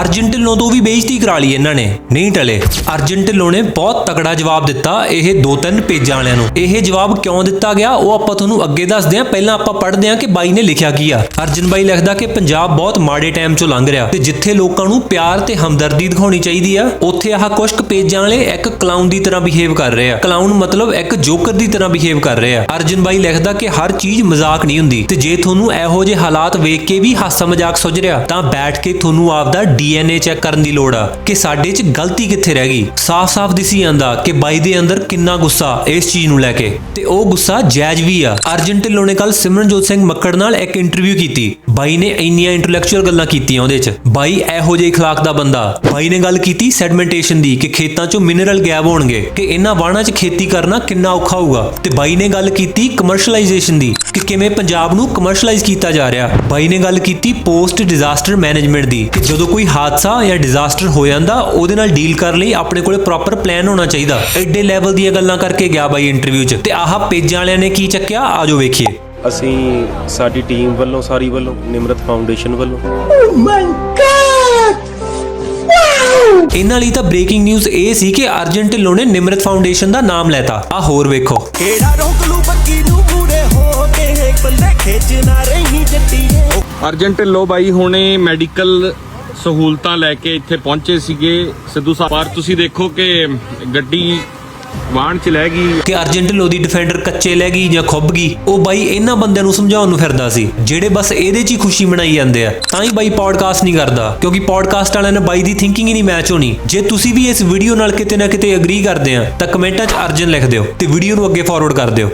ਅਰਜਨ ਢਿੱਲੋਂ ਤੋਂ ਵੀ ਬੇਇੱਜ਼ਤੀ ਕਰਾ ਲਈ ਇਹਨਾਂ ਨੇ, ਨਹੀਂ ਟਲੇ। ਅਰਜਨ ਢਿੱਲੋਂ ਨੇ ਬਹੁਤ ਤਕੜਾ ਜਵਾਬ ਦਿੱਤਾ ਇਹ ਦੋ ਤਿੰਨ ਪੇਜਾਂ ਵਾਲਿਆਂ ਨੂੰ। ਇਹ ਜਵਾਬ ਕਿਉਂ ਦਿੱਤਾ ਗਿਆ? ਉਹ ਆਪਾਂ ਤੁਹਾਨੂੰ ਅੱਗੇ ਦੱਸਦੇ ਹਾਂ। ਪਹਿਲਾਂ ਆਪਾਂ ਪੜ੍ਹਦੇ ਹਾਂ ਕਿ ਬਾਈ ਨੇ ਲਿਖਿਆ ਕੀ ਆ। ਅਰਜਨ ਬਾਈ ਲਿਖਦਾ ਕਿ ਪੰਜਾਬ ਬਹੁਤ ਮਾੜੇ ਟਾਈਮ ਚੋਂ ਲੰਘ ਰਿਹਾ ਤੇ ਜਿੱਥੇ ਲੋਕਾਂ ਨੂੰ ਪਿਆਰ ਤੇ ਹਮਦਰਦੀ ਦਿਖਾਉਣੀ ਚਾਹੀਦੀ ਆ, ਉੱਥੇ ਆਹ ਕੁਝ ਕੁ ਪੇਜਾਂ ਵਾਲੇ ਇੱਕ ਕਲਾਊਨ ਦੀ ਤਰ੍ਹਾਂ ਬਿਹੇਵ ਕਰ ਰਹੇ ਆ। ਕਲਾਊਨ ਮਤਲਬ ਇੱਕ ਜੋਕਰ ਦੀ ਤਰ੍ਹਾਂ ਬਿਹੇਵ ਕਰ ਰਹੇ ਆ। ਅਰਜਨ ਬਾਈ ਲਿਖਦਾ ਕਿ ਹਰ ਚੀਜ਼ ਮਜ਼ਾਕ ਨਹੀਂ ਹੁੰਦੀ ਤੇ ਜੇ ਤੁਹਾਨੂੰ ਇਹੋ ਜਿਹੇ ਹਾਲਾਤ ਵੇਖ ਕੇ ਵੀ ਹਾਸਾ ਮਜ਼ਾਕ ਸੁੱਝ ਰਿਹਾ, ਤਾਂ ਬੈਠ ਕੇ ਤੁਹਾਨੂੰ ਆਪਦਾ ਡੀਐਨਏ ਚੈੱਕ ਕਰਨ ਦੀ ਲੋੜ ਆ ਕਿ ਸਾਡੇ 'ਚ ਗਲਤੀ ਕਿੱਥੇ ਰਹਿ ਗਈ ਸਾਫ਼-ਸਾਫ਼ ਦਿਸੀ ਜਾਂਦਾ ਕਿ ਬਾਈ ਦੇ ਅੰਦਰ ਕਿੰਨਾ ਗੁੱਸਾ ਇਸ ਚੀਜ਼ ਨੂੰ ਲੈ ਕੇ ਤੇ ਉਹ ਗੁੱਸਾ ਜਾਇਜ਼ ਵੀ ਆ ਅਰਜਨ ਢਿੱਲੋਂ ਨੇ ਕੱਲ ਸਿਮਰਨਜੋਤ ਸਿੰਘ ਮੱਕੜ ਨਾਲ ਇੱਕ ਇੰਟਰਵਿਊ ਕੀਤੀ ਬਾਈ ਨੇ ਇੰਨੀਆਂ ਇੰਟੈਲੈਕਚੁਅਲ ਗੱਲਾਂ ਕੀਤੀਆਂ ਉਹਦੇ 'ਚ ਬਾਈ ਇਹੋ ਜਿਹੇ اخلاق ਦਾ ਬੰਦਾ ਬਾਈ ਨੇ ਗੱਲ ਕੀਤੀ ਸੈਡਮੈਂਟੇਸ਼ਨ ਦੀ ਕਿ ਖੇਤਾਂ 'ਚੋਂ ਮਿਨਰਲ ਗਾਇਬ ਹੋਣਗੇ ਕਿ ਇਹਨਾਂ ਵਾਹਣਾਂ 'ਚ ਖੇਤੀ ਕਰਨਾ ਕਿੰਨਾ ਔਖਾ ਹੋਊਗਾ ਤੇ ਬਾਈ ਨੇ ਗੱਲ ਕੀਤੀ ਕਮਰਸ਼ੀਅਲਾਈਜੇਸ਼ਨ ਦੀ ਕਿ ਕਿਵੇਂ ਪੰਜਾਬ ਨੂੰ ਕਮਰਸ਼ੀਅਲਾਈਜ਼ ਕੀਤਾ ਜਾ ਰਿਹਾ ਬਾਈ ਨੇ ਗੱਲ ਕੀਤੀ ਪੋਸਟ ਡਿਜ਼ਾਸਟਰ ਮੈਨੇਜਮੈਂਟ ਦੀ ਕਿ ਜਦੋਂ ਕੋਈ ਹਾਦਸਾ ਜਾਂ ਡਿਜ਼ਾਸਟਰ ਹੋ ਜਾਂਦਾ ਉਹਦੇ ਨਾਲ ਡੀਲ ਕਰਨ ਲਈ ਆਪਣੇ ਕੋਲੇ ਪ੍ਰੋਪਰ ਪਲਾਨ ਹੋਣਾ ਚਾਹੀਦਾ। ਐਡੇ ਲੈਵਲ ਦੀਆਂ ਗੱਲਾਂ ਕਰਕੇ ਗਿਆ ਬਾਈ ਇੰਟਰਵਿਊ 'ਚ। ਤੇ ਆਹ ਪੇਜਾਂ ਵਾਲਿਆਂ ਨੇ ਕੀ ਚੱਕਿਆ? ਆਜੋ ਵੇਖੀਏ। ਅਸੀਂ ਸਾਡੀ ਟੀਮ ਵੱਲੋਂ ਸਾਰੀ ਵੱਲੋਂ ਨਿਮਰਤ ਫਾਊਂਡੇਸ਼ਨ ਵੱਲੋਂ। ਇਹਨਾਂ ਲਈ ਤਾਂ ਬ੍ਰੇਕਿੰਗ ਨਿਊਜ਼ ਇਹ ਸੀ ਕਿ ਅਰਜਨ ਢਿੱਲੋਂ ਨੇ ਨਿਮਰਤ ਫਾਊਂਡੇਸ਼ਨ ਦਾ ਨਾਮ ਲੈਤਾ। ਆ ਹੋਰ ਵੇਖੋ। ਕਿਹੜਾ ਰੋਕ ਲੂ ਬੱਕੀ ਨੂੰ ਮੂਰੇ ਹੋ ਕੇ? ਪੱਲੇ ਖੇਚ ਨਾ ਰਹੀ ਜੱਟੀਏ। ਅਰਜਨ ਢਿੱਲੋਂ ਬਾਈ ਹੁਣੇ ਮੈਡੀਕਲ ਸਹੂਲਤਾਂ ਲੈ ਕੇ ਇੱਥੇ ਪਹੁੰਚੇ ਸੀਗੇ। ਸਿੱਧੂ ਸਾਹਿਬ, ਪਰ ਤੁਸੀਂ ਦੇਖੋ ਕਿ ਗੱਡੀ ਵਾਹਣ ਚ ਲੈ ਗਈ। ਕਿ ਅਰਜਨ ਢਿੱਲੋਂ ਡਿਫੈਂਡਰ ਕੱਚੇ ਲੈ ਗਈ ਜਾਂ ਖੁੱਬ ਗਈ, ਉਹ ਬਾਈ ਇਹਨਾਂ ਬੰਦਿਆਂ ਨੂੰ ਸਮਝਾਉਣ ਨੂੰ ਫਿਰਦਾ ਸੀ, ਜਿਹੜੇ ਬਸ ਇਹਦੇ 'ਚ ਹੀ ਖੁਸ਼ੀ ਮਨਾਈ ਜਾਂਦੇ ਆ। ਤਾਂ ਹੀ ਬਾਈ ਪੋਡਕਾਸਟ ਨਹੀਂ ਕਰਦਾ, ਕਿਉਂਕਿ ਪੋਡਕਾਸਟ ਵਾਲਿਆਂ ਨੇ ਬਾਈ ਦੀ ਥਿੰਕਿੰਗ ਹੀ ਨਹੀਂ ਮੈਚ ਹੋਣੀ। ਜੇ ਤੁਸੀਂ ਵੀ ਇਸ ਵੀਡੀਓ ਨਾਲ ਕਿਤੇ ਨਾ ਕਿਤੇ ਅਗਰੀ ਕਰਦੇ ਆ, ਤਾਂ ਕਮੈਂਟਾਂ 'ਚ ਅਰਜਨ ਲਿਖ ਦਿਓ ਤੇ ਵੀਡੀਓ ਨੂੰ ਅੱਗੇ ਫਾਰਵਰਡ ਕਰ ਦਿਓ।